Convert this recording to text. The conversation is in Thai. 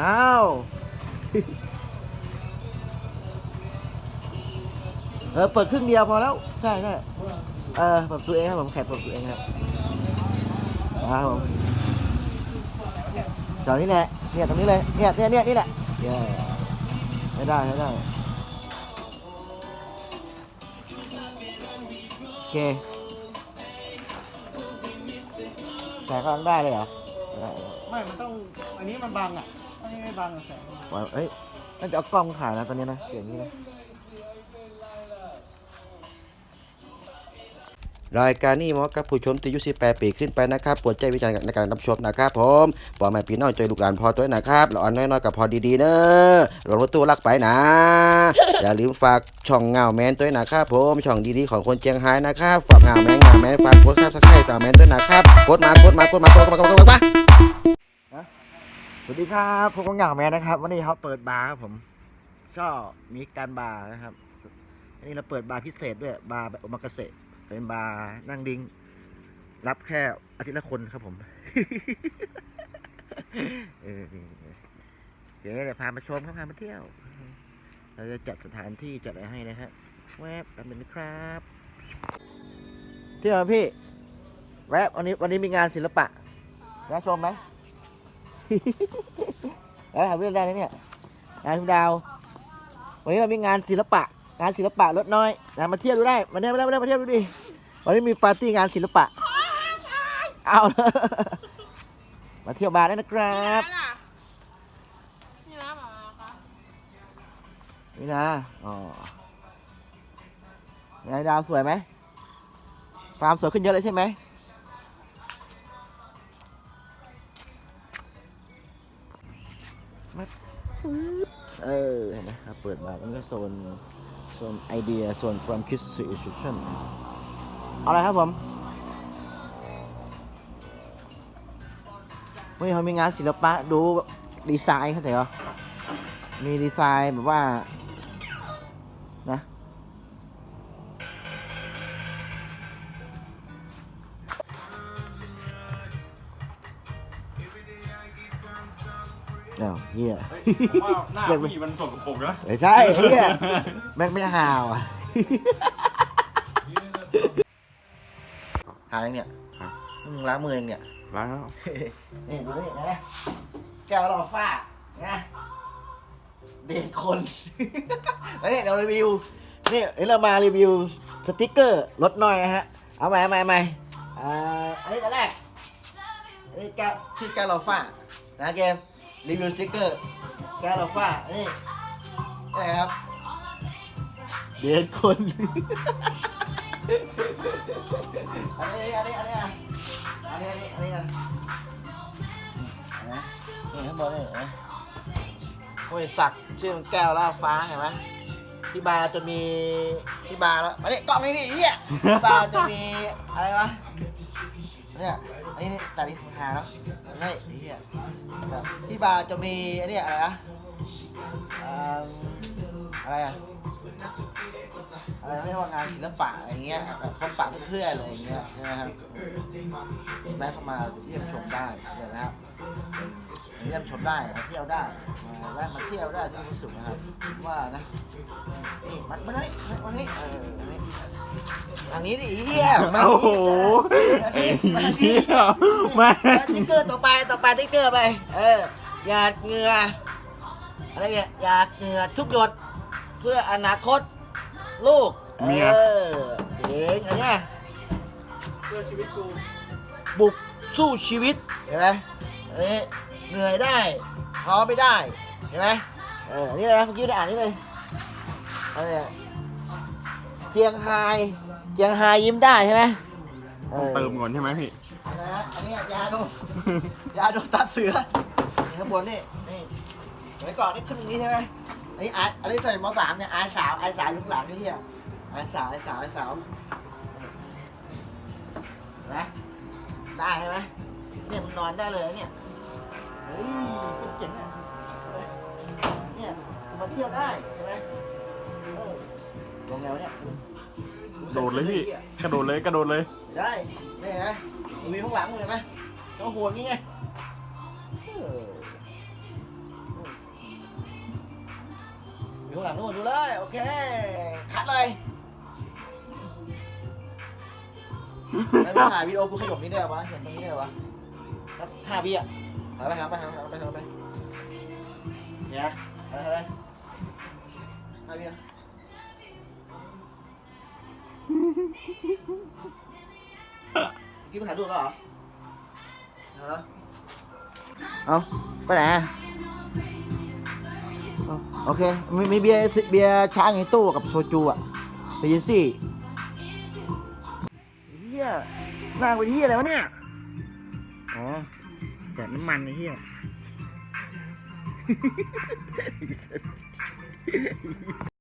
อ้าว เออ เปิดครึ่งเดียวพอแล้ว ใช่ใช่เออเปิดตัวเองครับผมแขกเปิดตัวเองครับครับผมจอดนี่แหละ เนี่ยตรงนี้เลย เนี่ยเนี่ยเนี่ยนี่แหละเย้ไม่ได้ไม่ได้ โอเคแต่ก็ยังได้เลยเหรอได้ไม่ มันต้อง อันนี้มันบังอะอั นี่ไม่บังอะแสงว่าเอ้ยน่าจะเอากล้องถ่ายนะตอนนี้นะเสียงนี้นะ รายการนี้เหมาะกับผู้ชมที่อายุ18ปีขึ้นไปนะครับโปรดใจวิจารณ์ในการรับชมนะครับผมบอกแม่พี่น้องใจลูกหลานพอตัวนะครับเราอ่อนน้อยๆกับพอดีๆเนอะหลงรถตู้ลักไปนะ อย่าลืมฝากช่องเงาแมนตัวนะครับผมช่องดีๆของคนเจียงไฮ้นะครับฝากเงาแมนเงาแมนฝากกดซับสไครต์เงาแมนด้วนะครับกดมากดมากดมากดมากดมากดมากดมา วัสดีครับผมก็เงางแมนนะครับ วันนี้เขาเปิดบาร์ครับผมชอบมีการบาร์นะครับอันนี้เราเปิดบาร์พิเศษด้วยบาร์แบบโอมากาเสะเป็นบาร์นั่งดิ้งรับแค่อาทิตย์ละคนครับผมเดี๋ยวเดี๋ยวพามาชมครับพามาเที่ยว เราจะจัดสถานที่จัดอะไรให้นะฮะแวบแป๊บนึงนครับ เที่ยวไหมพี่ แวบวันนี้วันนี้มีงานศิลปะนะชมไหม แล้วทำเรื่องได้นะเนี่ยงานคุณดาว วันนี้เรามีงานศิลปะ งานศิลปะลดน้อยนะมาเที่ยวดูได้มาเที่ยวมาเที่ยวมาเที่ยวดูดิวันนี้มีปาร์ตี้งานศิลปะ เอามาเที่ยวบาร์ได้นะครับนี่นะหมาคะนี่นะอ๋อไงดาวสวยไหมฟาร์มสวยขึ้นเยอะเลยใช่ไหม มาเออเห็นไหมครับเปิดมามันก็โซนโซนไอเดียโซนความคิดสื่อชุชั่นเอาอะไรครับผมวันนี้เขามีงานศิลปะดูดีไซน์เข้าใจเหรอมีดีไซน์แบบว่านะ อ้าวเฮีย ผมว่าหน้าพี่มันสกปรกนะไม่ใช่เฮียแม่งไม่หาวอะ หายังเนี่ยมึงล้างมือเองเนี่ยแล้วนี่ดูนี่นะแก้วหล่อฟ้านะเด็กคนแล้วนี่เรารีวิวนี่เดี๋ยวเรามารีวิวสติกเกอร์รถหน่อยนะฮะเอาใหม่เอาใหม่เอาใหม่อ่าอันนี้แต่แรกอันนี้แก้วชื่อแก้วหล่อฟ้านะเกม รีวิวสติ๊กเกอร์แก้วหล่อฟ้านี่นะครับ เด็กคน อันนี้อันนี้อันนี้อะอันนี้อันนี้อันนี้อะเห็นไหมนี่ข้างบนนี่เห็นไหมโอ้ยสักชื่อมันแก้วล่าฟ้าเห็นไหมที่บาร์จะมีที่บาร์แล้วมาเนี่ยกล้องนี่นี่เหี้ยที่บาร์จะมีอะไรวะ เนี่ยอันนี้แต่นี่หาแล้วไม่ไอ้เหี้ยแบบที่บาร์จะมีไอ้เนี่อะไรนะอะไรอะอะไรเรียกว่างานศิลปะอะไรเงี้ยแบบคนปะเพื่ออะไรเงี้ยใช่ไหมครับแม่เข้ามาเยี่ยมชมได้เดี๋ยวนะครับเยี่ยมชมได้มาเที่ยวได้มาแวะมาเที่ยวได้ที่รู้สึกนะครับว่านะนี่มันมันนี่มันนี่เออ อันนี้อันนี้ดิเฮียมาโอ้โหอันไอ้นี้มาเหี้ที่ยมาติ๊กเกอร์ต่อไปต่อไปติ๊กเกอร์ไป เออหยาดเหงื่ออะไรเนี่ยหยาดเหงื่อทุกหยดเพื่ออนาคตลูกเออเจ๋งอันเนี้ยเพื่อชีวิตกูบุกสู้ชีวิตเห็นไหมอันนี้เหนื่อยได้ท้อไม่ได้เห็นไหมเอออันนี่เลยนะเมื่อกี้ได้อ่านนี่เลยอันนี้เจียงไฮ เจียงไฮยิ้มได้ใช่ไหมออเติมก่อนใช่ไหมพี่ นะฮะอันนี้ยาดม ยาดมตัดเสือนี่ข้างบนนี่นี่สมัยก่อนนี่ขึ้นตรงนี้ใช่ไหมอันนี้ไออันนี้ใส่มสามเนี่ยไอสาวไอสาวอยู่ข้างหลังนี่เฮียไอสาวไอสาวไอสาวเห็นไหมได้ใช่ไหมเนี่ยมันนอนได้เลยนะเนี่ยเฮ้ยเจ๋งอะเนี่ยมาเที่ยวได้ใช่ไหมเออลงแล้วเนี่ย โดดเลยพี่ กระโดดเลยกระโดดเลย ได้นี่ไงมีข้างหลังเห็นไหมต้องหัวงี้ไงเออดูหลังนู่นดูเลยโอเค คัดเลยแล้วมึงถ่ายวิดีโอกูขยมนี้ได้เหรอวะเห็นตรงนี้ได้เหรอวะสักห้าวิอะถ่ายไปถ่ายไปถ่ายไปถ่ายไปเนี่ยถ่ายไปถ่ายไปห้าวินะ กินมาถ่ายรูปแล้วเหรอเอาอไปไหนโอเคมีมีเบียร์เบียร์ช้างในตู้กับโซจูอะไปเยนสิเฮียนางไปเฮียอะไรวะเนี่ย อ๋อแสบน้ำมันไอ้เฮีย He